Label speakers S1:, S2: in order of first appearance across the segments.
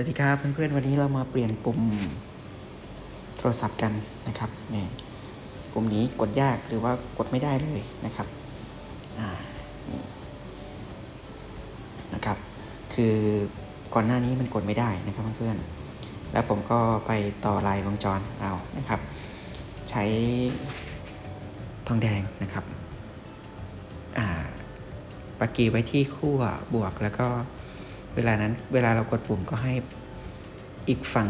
S1: วัสดีครับเพื่อนๆวันนี้เรามาเปลี่ยนปุ่มโทรศัพท์กันนะครับนี่ปุ่มนี้กดยากหรือว่ากดไม่ได้เลยนะครับอ่านี่นะครับ คือก่อนหน้านี้มันกดไม่ได้นะครับเพื่อนๆแล้วผมก็ไปต่อลายวงจรเอานะครับ ใช้ทองแดงนะครับอ่าปากกีไว้ที่ขั้วบวกแล้วก็ เวลานั้นเวลาเรากดปุ่มก็ให้อีกฝั่ง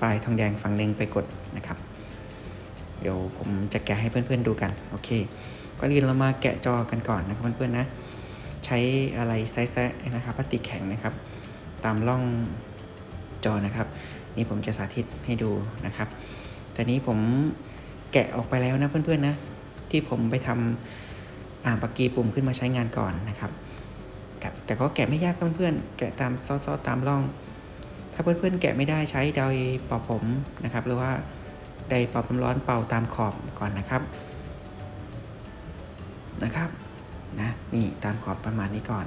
S1: ปลายทองแดงฝั่งหนึ่งไปกดนะครับ เดี๋ยวผมจะแกะให้เพื่อนๆดูกันโอเคก่อนอื่นเรามาแกะจอกันก่อนนะครับเพื่อนๆนะ ใช้อะไรไซส์นะครับพลาสติกแข็งนะครับ ตามร่องจอนะครับ นี่ผมจะสาธิตให้ดูนะครับ แต่นี้ผมแกะออกไปแล้วนะเพื่อนๆนะ ที่ผมไปทำอ่าปากกีปุ่มขึ้นมาใช้งานก่อนนะครับ แต่ก็แกะไม่ยากเพื่อนๆ แกะตามซอๆตามร่อง ถ้าเพื่อนๆ แกะไม่ได้ใช้ไดเป่าผมนะครับ หรือว่าไดเป่าความร้อนเป่าตามขอบก่อนนะครับ นะครับนะนี่ตามขอบประมาณนี้ก่อน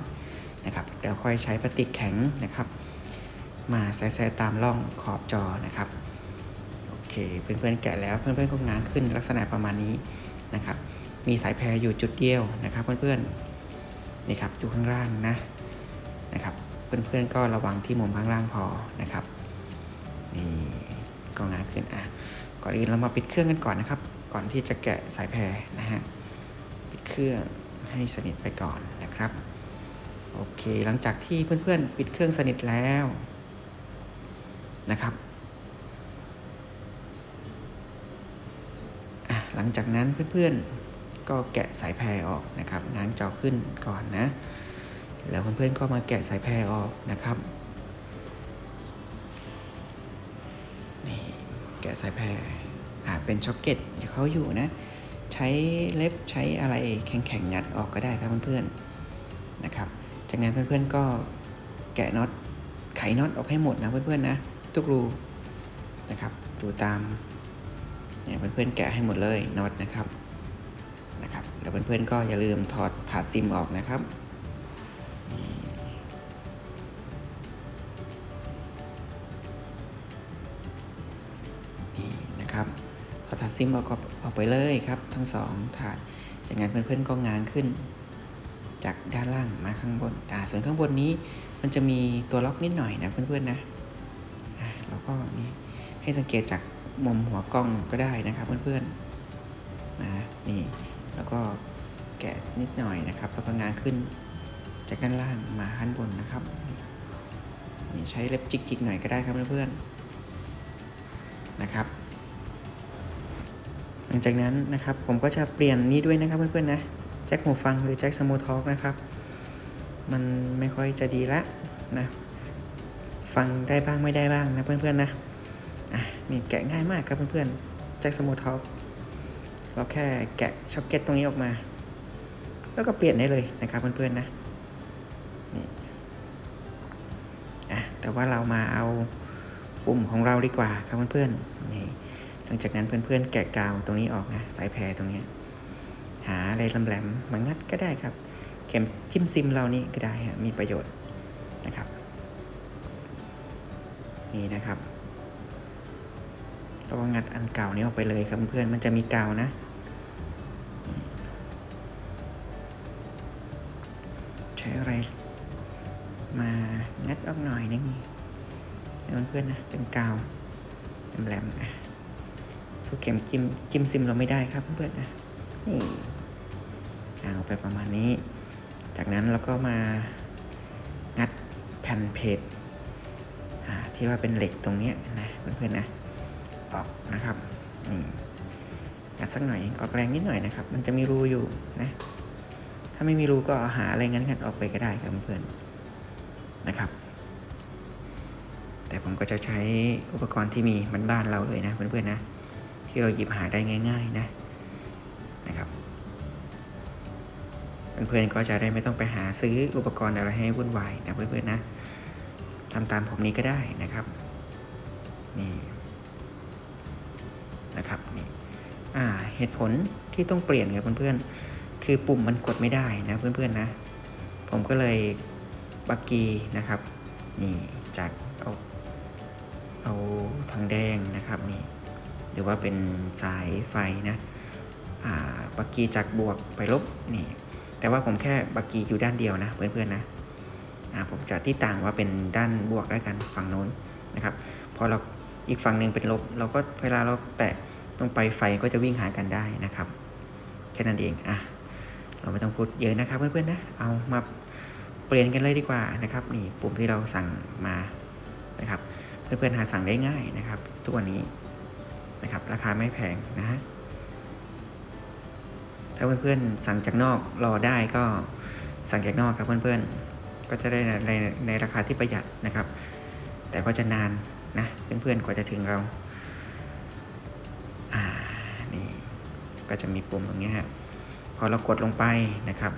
S1: นะครับเดี๋ยวค่อยใช้พลาสติกแข็งนะครับ มาแซะๆตามร่องขอบจอนะครับโอเคเพื่อนๆแกะแล้วเพื่อนๆก็ง้างขึ้นลักษณะประมาณนี้นะครับ มีสายแพรอยู่จุดเดียวนะครับ เพื่อนๆ นี่ครับอยู่ข้างล่างนะนะครับ เพื่อนๆก็ระวังที่มุมข้างล่างพอนะครับนี่ก็งาขึ้นอะก่อนอื่นเรามาปิดเครื่องกันก่อนนะครับ ก่อนที่จะแกะสายแพรนะฮะปิดเครื่องให้สนิทไปก่อนนะครับโอเคหลังจากที่เพื่อนๆ ปิดเครื่องสนิทแล้วนะครับอะหลังจากนั้นเพื่อนๆ ก็แกะสายแพรออกนะครับง้างจอขึ้นก่อนนะ แล้วเพื่อนๆก็มาแกะสายแพรออกนะครับนี่แกะสายแพรอ่าเป็นช็อคเก็ตเดี๋ยวเขาอยู่นะ ใช้เล็บใช้อะไรแข็งๆงัดออกก็ได้ครับเพื่อนๆนะครับ จากนั้นเพื่อนๆก็แกะน็อตไขน็อตออกให้หมดนะเพื่อนๆนะทุกรูนะครับดูตามเนี่ยเพื่อนๆแกะให้หมดเลยน็อตนะครับ แล้วเพื่อนๆก็อย่าลืมถอดผาดซิมออกนะครับนี่นะครับถอดถาดซิมออกก็ออกไปเลยครับ ทั้งสองถาดจากนั้นเพื่อนๆก็ง้างขึ้น จากด้านล่างมาข้างบนอ่าส่วนข้างบนนี้มันจะมีตัวล็อกนิดหน่อยนะเพื่อนๆนะอ่าแล้วก็นี่ให้สังเกตจากมุมหัวกล้องก็ได้นะครับเพื่อนๆนะนี่ แล้วก็แกะนิดหน่อยนะครับ แล้วก็งางขึ้นจากด้านล่างมาข้างบนนะครับนี่นี่ใช้เล็บจิกๆหน่อยก็ได้ครับเพื่อนๆนะครับ หลังจากนั้นนะครับผมก็จะเปลี่ยนนี้ด้วยนะครับเพื่อนๆนะแจ็คหูฟังหรือแจ็คสมูทท็อกนะครับ มันไม่ค่อยจะดีละนะฟังได้บ้างไม่ได้บ้างนะเพื่อนๆนะอะนี่แกะง่ายมากครับเพื่อนๆแจ็คสมูทท็อก เราแค่แกะช็อคเก็ตตรงนี้ออกมา แล้วก็เปลี่ยนได้เลยนะครับเพื่อนๆนะนี่อะแต่ว่าเรามาเอาปุ่มของเราดีกว่าครับเพื่อนๆนี่หลังจากนั้นเพื่อนๆ แกะกาวตรงนี้ออกนะสายแพรตรงนี้ หาอะไรแหลมมางัดก็ได้ครับ เข็มทิมซิมเรานี่ก็ได้ฮะมีประโยชน์นะครับ นี่นะครับเราก็งัดอันเก่านี้ออกไปเลยครับเพื่อนมันจะมีกาวนะ ใช้อะไร มางัดออกหน่อยนึงเพื่อนๆนะเป็นกาวแหลมๆอะสู้เข็มจิ้มจิ้มซิมเราไม่ได้ครับเพื่อนๆนะนี่เอาไปประมาณนี้ จากนั้นเราก็มางัดแผ่นเพจที่ว่าเป็นเหล็กตรงนี้นะเพื่อนๆนะออกนะครับนี่งัดสักหน่อยออกแรงนิดหน่อยนะครับ มันจะมีรูอยู่นะาไม่มีรูก็หาอะไรงั้นกันออกไปก็ได้ครับเพื่อนนะครับ แต่ผมก็จะใช้อุปกรณ์ที่มีบ้านเราเลยนะเพื่อนๆนะ ที่เราหยิบหาได้ง่าย ๆนะนะครับเพื่อนๆก็จะได้ไม่ต้องไปหาซื้ออุปกรณ์อะไรให้วุ่นวายนะเพื่อนๆนะทำตามผมนี้ก็ได้นะครับนี่นะครับนี่อ่าเหตุผลที่ต้องเปลี่ยนครับเพื่อนๆ คือปุ่มมันกดไม่ได้นะเพื่อนๆนะ ผมก็เลยบักกีนะครับ นี่จากเอาเอาทองแดงนะครับนี่หรือว่าเป็นสายไฟนะอ่าบักกีจากบวกไปลบนี่ แต่ว่าผมแค่บักกีอยู่ด้านเดียวนะเพื่อนๆนะอ่าผมจะที่ต่างว่าเป็นด้านบวกแล้วกันฝั่งโน้นนะครับพอเราอีกฝั่งหนึ่งเป็นลบ เราก็เวลาเราแตะตรงไปไฟก็จะวิ่งหากันได้นะครับ แค่นั้นเองอะ เราไม่ต้องพูดเยอะนะครับเพื่อนๆนะ เอามาเปลี่ยนกันเลยดีกว่านะครับ นี่ปุ่มที่เราสั่งมานะครับ เพื่อนๆหาสั่งได้ง่ายนะครับ ทุกวันนี้นะครับ ราคาไม่แพงนะฮะถ้าเพื่อนๆสั่งจากนอกรอได้ก็สั่งจากนอกครับเพื่อนๆ ก็จะได้ในในในราคาที่ประหยัดนะครับ แต่ก็จะนานนะเพื่อนๆกว่าจะถึงเรา อ่า นี่ ก็จะมีปุ่มตรงนี้ฮะพ อเรากดลงไปนะครับ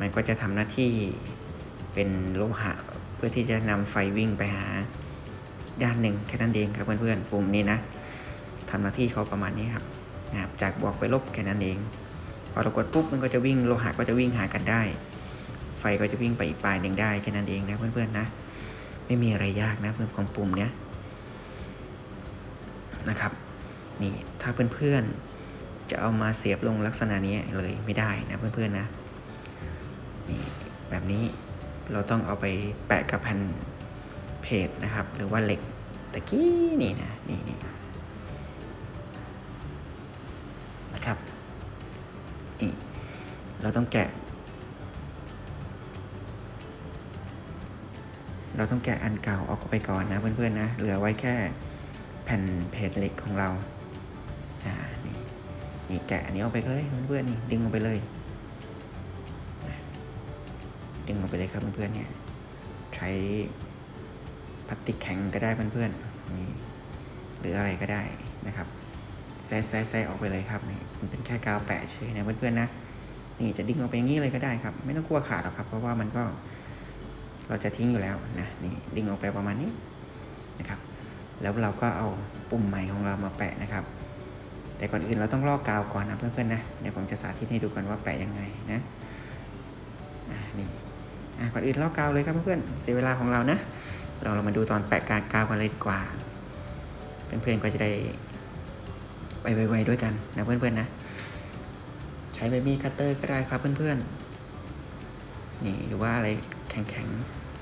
S1: มันก็จะทำหน้าที่เป็นโลหะเพื่อที่จะนำไฟวิ่งไปหาด้านหนึ่งแค่นั้นเองครับเพื่อนๆปุ่มนี้นะทำหน้าที่เขาประมาณนี้ครับนะครับจากบวกไปลบแค่นั้นเอง พอเรากดปุ๊บมันก็จะวิ่งโลหะก็จะวิ่งหากันได้ ไฟก็จะวิ่งไปอีกปลายหนึ่งได้แค่นั้นเองนะเพื่อนๆนะไม่มีอะไรยากนะเพื่อนของปุ่มเนี้ยนะครับนี่ถ้าเพื่อนๆ จะเอามาเสียบลงลักษณะนี้เลยไม่ได้นะเพื่อนๆนะนี่แบบนี้เราต้องเอาไปแปะกับแผ่นเพจนะครับ หรือว่าเหล็กตะกี้นี่นะนี่นี่นะครับนี่เราต้องแกะ เราต้องแกะอันเก่าออกไปก่อนนะเพื่อนๆนะเหลือไว้แค่แผ่นเพจเหล็กของเราอ่า นี่แกะอันนี้ออกไปเลยเพื่อนๆนี่ดึงออกไปเลย ดึงออกไปเลยครับเพื่อนๆเนี่ยใช้พลาสติกแข็งก็ได้เพื่อนๆนี่หรืออะไรก็ได้นะครับแซะแซะแซะออกไปเลยครับนี่มันเป็นแค่กาวแปะเฉยนะเพื่อนๆนะนี่จะดึงออกไปอย่างนี้เลยก็ได้ครับ ไม่ต้องกลัวขาดหรอกครับ เพราะว่ามันก็เราจะทิ้งอยู่แล้วนะนี่ดึงออกไปประมาณนี้นะครับ แล้วเราก็เอาปุ่มใหม่ของเรามาแปะนะครับ แต่ก่อนอื่นเราต้องลอกกาวก่อนนะเพื่อนๆนะเดี๋ยวผมจะสาธิตให้ดูกันว่าแปะยังไงนะอะนี่อะก่อนอื่นลอกกาวเลยครับเพื่อนๆเสียเวลาของเรานะ เราเรามาดูตอนแปะกาวกาวกันเลยดีกว่า เพื่อนๆก็จะได้ไปไวๆด้วยกันนะเพื่อนๆนะ ใช้ใบมีดคัตเตอร์ก็ได้ครับเพื่อนๆนี่หรือว่าอะไรแข็ง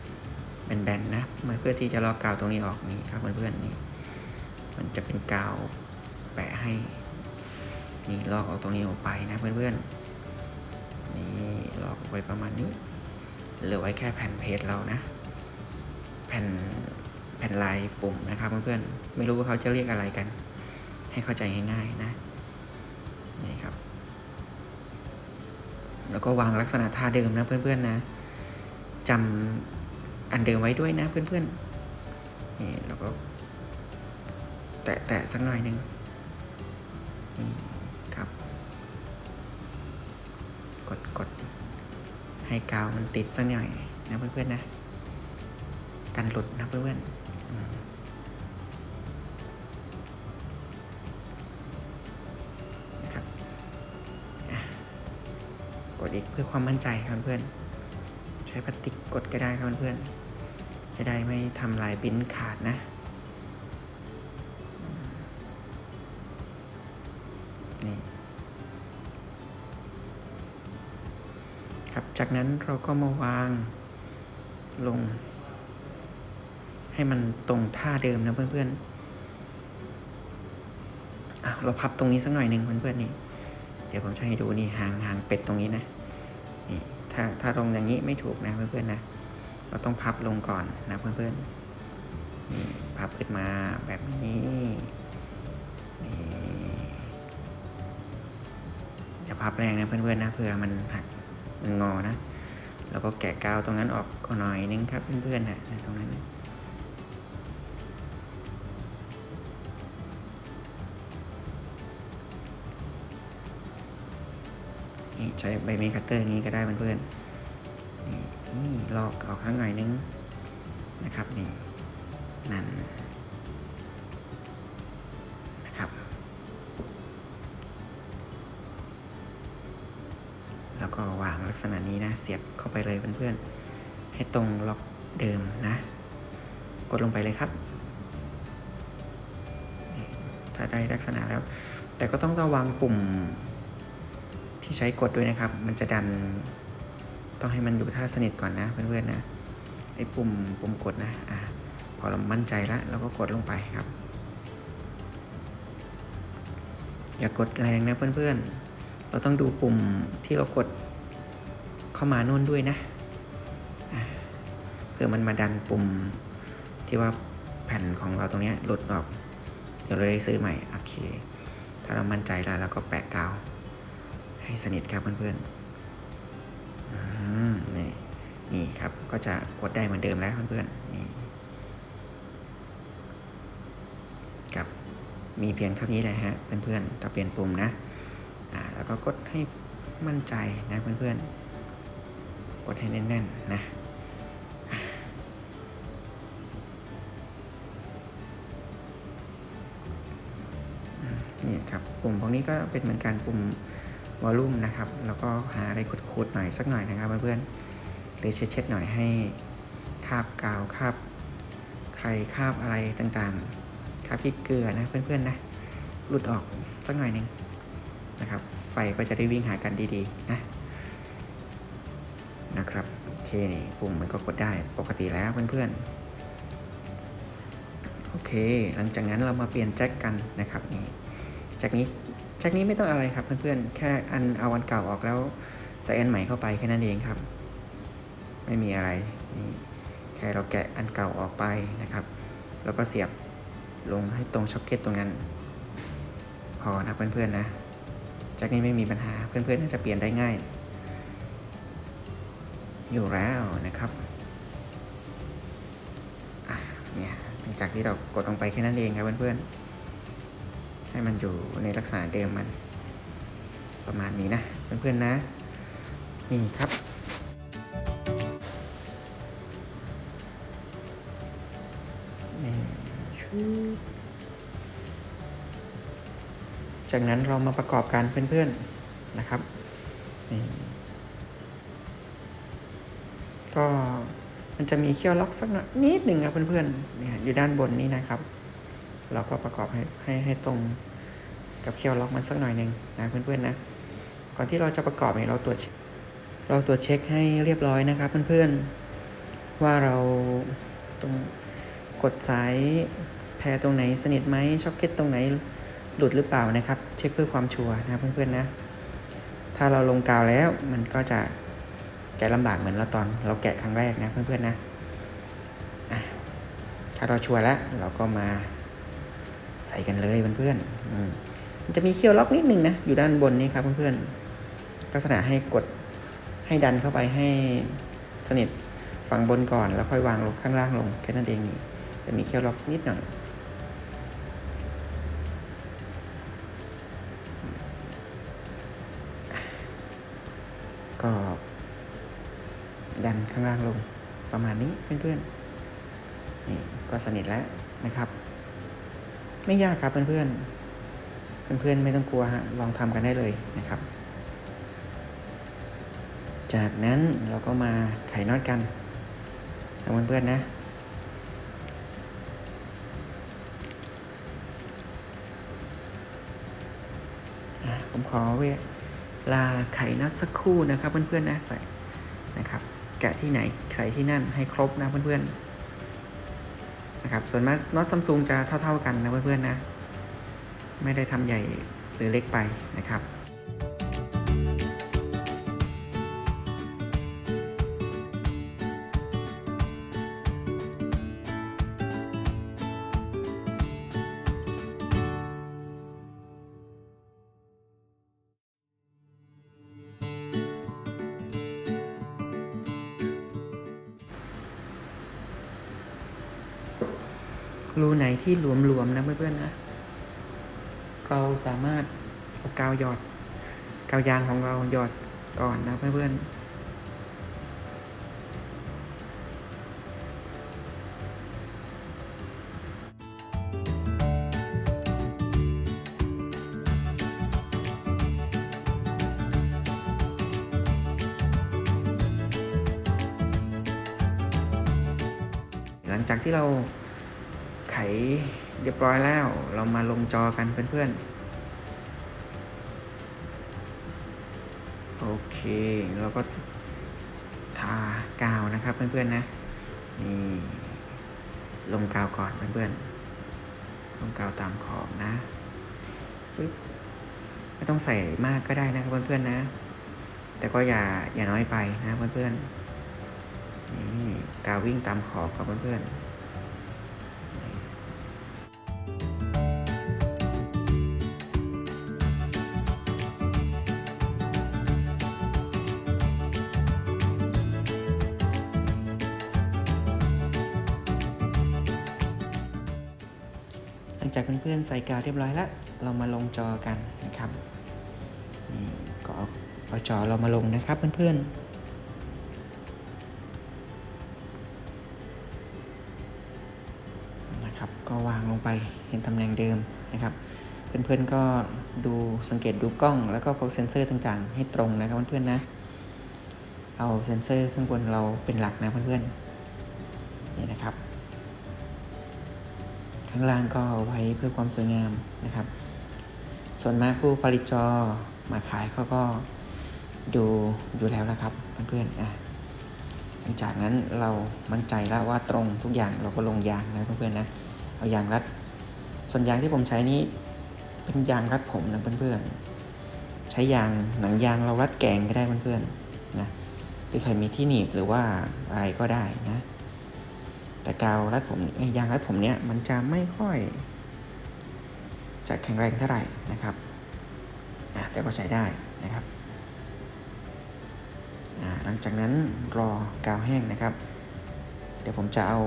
S1: ๆแบนๆนะเพื่อที่จะลอกกาวตรงนี้ออกนี่ครับเพื่อนๆนี่มันจะเป็นกาวแปะให้ นี่ลอกออกตรงนี้ออกไปนะเพื่อนๆ นี่ลอกออกไปประมาณนี้ เหลือไว้แค่แผ่นเพจเรานะ แผ่นแผ่นลายปุ่มนะครับเพื่อนๆ ไม่รู้ว่าเขาจะเรียกอะไรกัน ให้เข้าใจง่ายๆนะ นี่ครับ แล้วก็วางลักษณะท่าเดิมนะเพื่อนๆนะจำอันเดิมไว้ด้วยนะเพื่อนๆ นี่แล้วก็ แตะๆสักหน่อยหนึ่งนี่ ให้กาวมันติดสักหน่อยนะเพื่อนๆนะ กันหลุดนะเพื่อนๆนะครับกดอีกเพื่อความมั่นใจครับเพื่อนใช้พลาสติกกดก็ได้ครับเพื่อนจะได้ไม่ทำลายบิ้นขาดนะ จากนั้นเราก็มาวางลง ให้มันตรงท่าเดิมนะเพื่อนๆอะเราพับตรงนี้สักหน่อยหนึ่งเพื่อนๆนี่ เดี๋ยวผมจะให้ดูนี่หางหางเป็ดตรงนี้นะ นี่ถ้าถ้าลงอย่างนี้ไม่ถูกนะเพื่อนๆนะ เราต้องพับลงก่อนนะเพื่อนๆ นี่พับขึ้นมาแบบนี้ นี่อย่าพับแรงนะเพื่อนๆนะเผื่อมันหัก งอนะ แล้วก็แกะกาวตรงนั้นออกหน่อยนึงครับเพื่อนๆนะตรงนั้นนะี่ใช้ใบมีคัตเตอร์นี้ก็ได้เพื่อนๆนี่นี่ลอกออกข้างหน่อยนึงนะครับนี่นั่น ลักษณะนี้นะ เสียบเข้าไปเลยเพื่อนๆ ให้ตรงล็อกเดิมนะ กดลงไปเลยครับ ถ้าได้ลักษณะแล้ว แต่ก็ต้องระวังปุ่มที่ใช้กดด้วยนะครับ มันจะดัน ต้องให้มันอยู่ท่าสนิทก่อนนะเพื่อนๆนะ ไอ้ปุ่มปุ่มกดนะ อะ พอเรามั่นใจแล้วเราก็กดลงไปครับ อย่ากดแรงนะเพื่อนๆ เราต้องดูปุ่มที่เรากด เข้ามาโน่นด้วยนะเพื่อมันมาดันปุ่มที่ว่าแผ่นของเราตรงนี้หลุดออก เดี๋ยวเราได้ซื้อใหม่ โอเค ถ้าเรามั่นใจแล้วเราก็แปะกาว ให้สนิทครับเพื่อนๆอืมนี่นี่ครับก็จะกดได้เหมือนเดิมแล้วเพื่อนๆนี่ครับมีเพียงเท่านี้เลยฮะเพื่อนๆต่อเปลี่ยนปุ่มนะอ่าแล้วก็กดให้มั่นใจนะเพื่อนๆ กดให้แน่นๆนะนี่ครับปุ่มพวกนี้ก็เป็นเหมือนการปุ่มวอลลุ่มนะครับ แล้วก็หาอะไรขูดๆหน่อยสักหน่อยนะครับเพื่อนๆหรือเช็ดๆหน่อยให้คาบกาวคาบใครคาบอะไรต่างๆคาบพริกเกลือนะเพื่อนๆนะหลุดออกสักหน่อยหนึ่งนะครับ ไฟก็จะได้วิ่งหากันดีๆนะ นะครับโอเคนี่ปุ่มมันก็กดได้ปกติแล้วเพื่อนๆโอเค หลังจากนั้นเรามาเปลี่ยนแจ็คกันนะครับนี่แจ็คนี้แจ็คนี้ไม่ต้องอะไรครับเพื่อนๆแค่อันเอาอันเก่าออกแล้วใส่อันใหม่เข้าไปแค่นั้นเองครับ ไม่มีอะไรนี่แค่เราแกะอันเก่าออกไปนะครับ แล้วก็เสียบลงให้ตรงช็อคเก็ตตรงนั้น พอนะเพื่อนๆนะจากนี้ไม่มีปัญหาเพื่อนๆน่าจะเปลี่ยนได้ง่าย อยู่แล้วนะครับเนี่ยหลังจากที่เรากดลงไปแค่นั้นเองครับเพื่อนๆ ให้มันอยู่ในลักษณะเดิมมัน ประมาณนี้นะเพื่อนๆนะ นี่ครับนี่ชูจากนั้นเรามาประกอบกันเพื่อนๆนะครับนี่ ก็มันจะมีเขี้ยวล็อกสักหน่อยนิดหนึ่งครับเพื่อนๆเนี่ยอยู่ด้านบนนี้นะครับ เราก็ประกอบให้ให้ให้ตรงกับเขี้ยวล็อกมันสักหน่อยหนึ่งนะเพื่อนๆนะ ก่อนที่เราจะประกอบเนี่ยเราตรวจเราตรวจเช็คให้เรียบร้อยนะครับเพื่อนๆว่าเราตรงกดสายแพรตรงไหนสนิทไหมช็อคเก็ตตรงไหนหลุดหรือเปล่านะครับ เช็คเพื่อความชัวร์นะเพื่อนๆนะ ถ้าเราลงกาวแล้วมันก็จะะลำบากเหมือนเราตอนเราแกะครั้งแรกนะเพื่อนๆนะะถ้าเราชัวร์แล้วเราก็มาใส่กันเลยเพื่อนๆมมันจะมีเขี้ยวล็อกนิดนึงนะอยู่ด้านบนนี้ครับเพื่อนๆลักษณะให้กดให้ดันเข้าไปให้สนิทฝั่งบนก่อน แล้วค่อยวางลงข้างล่างลงแค่นั้นเองนี่จะมีเขี้ยวล็อกนิดหน่อยางลงประมาณนี้เพื่อนๆนี่ก็สนิทแล้วนะครับ ไม่ยากครับเพื่อนๆเพื่อนๆไม่ต้องกลัวฮะลองทำกันได้เลยนะครับ จากนั้นเราก็มาไขน็อตกันนะเพื่อนๆนะอะผมขอเวลาไขน็อตสักครู่นะครับเพื่อนๆนะใส่นะครับ กะที่ไหนใส่ที่นั่นให้ครบนะเพื่อนๆนะครับส่วนมากน็อตซัมซุงจะเท่า ๆกันนะเพื่อนๆนะ ไม่ได้ทำใหญ่หรือเล็กไปนะครับ รูไหนที่หลวมๆนะเพื่อนๆนะ เราสามารถเอากาวหยอด กาวยางของเราหยอดก่อนนะเพื่อนๆหลังจากที่เรา ไขเรียบร้อยแล้ว เรามาลงจอกันเพื่อนๆ โอเค เราก็ทากาวนะครับเพื่อนๆนะ นี่ ลงกาวก่อนเพื่อนๆ ลงกาวตามขอบนะปึ๊บไม่ต้องใส่มากก็ได้นะครับเพื่อนๆนะ แต่ก็อย่าอย่าน้อยไปนะเพื่อนๆ นี่กาววิ่งตามขอบครับเพื่อนๆ จากเพื่อนๆใส่กาวเรียบร้อยแล้ว เรามาลงจอกันนะครับ นี่ก็เอาเอาจอเรามาลงนะครับเพื่อนๆนะครับก็วางลงไปเห็นตำแหน่งเดิมนะครับ เพื่อนๆก็ดูสังเกตดูกล้องแล้วก็โฟกัสเซนเซอร์ต่างๆ ให้ตรงนะครับเพื่อนๆนะ เอาเซนเซอร์ข้างบนเราเป็นหลักนะเพื่อนๆนี่นะครับ ข้างล่างก็ไว้เพื่อความสวยงามนะครับ ส่วนมากผู้ผลิตจอมาขายเขาก็ดูอยู่แล้วนะครับเพื่อนๆอะหลังจากนั้นเรามั่นใจแล้วว่าตรงทุกอย่างเราก็ลงยางนะเพื่อนๆนะเอายางรัด ส่วนยางที่ผมใช้นี้เป็นยางรัดผมนะเพื่อนๆ ใช้ยางหนังยางเรารัดแกงก็ได้เพื่อนๆนะหรือใครมีที่หนีบหรือว่าอะไรก็ได้นะ แต่กาวรัดผมยางรัดผมเนี้ยมันจะไม่ค่อยจะแข็งแรงเท่าไหร่นะครับแต่ก็ใช้ได้นะครับหลังจากนั้นรอกาวแห้งนะครับ เดี๋ยวผมจะเอา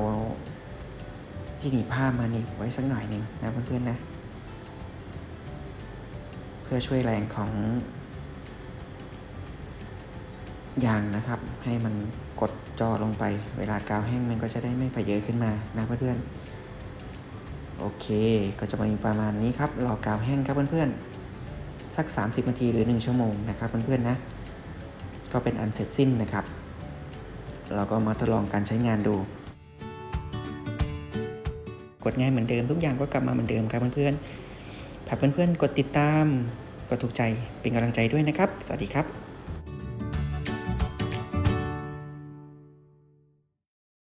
S1: ที่หนีบผ้ามาหนีบไว้สักหน่อยหนึ่งนะเพื่อนๆนะ เพื่อช่วยแรงของ ยางนะครับ ให้มันกดจอลงไป เวลากาวแห้งมันก็จะได้ไม่พเยอะขึ้นมานะเพื่อนๆ โอเค ก็จะมีประมาณนี้ครับ รอกาวแห้งครับเพื่อนๆ สัก 30 นาทีหรือ 1 ชั่วโมงนะครับเพื่อนๆนะ ก็เป็นอันเสร็จสิ้นนะครับ เราก็มาทดลองการใช้งานดู กดง่ายเหมือนเดิมทุกอย่างก็กลับมาเหมือนเดิมครับเพื่อนๆฝากเพื่อนๆ กดติดตาม กดถูกใจ เป็นกำลังใจด้วยนะครับ สวัสดีครับ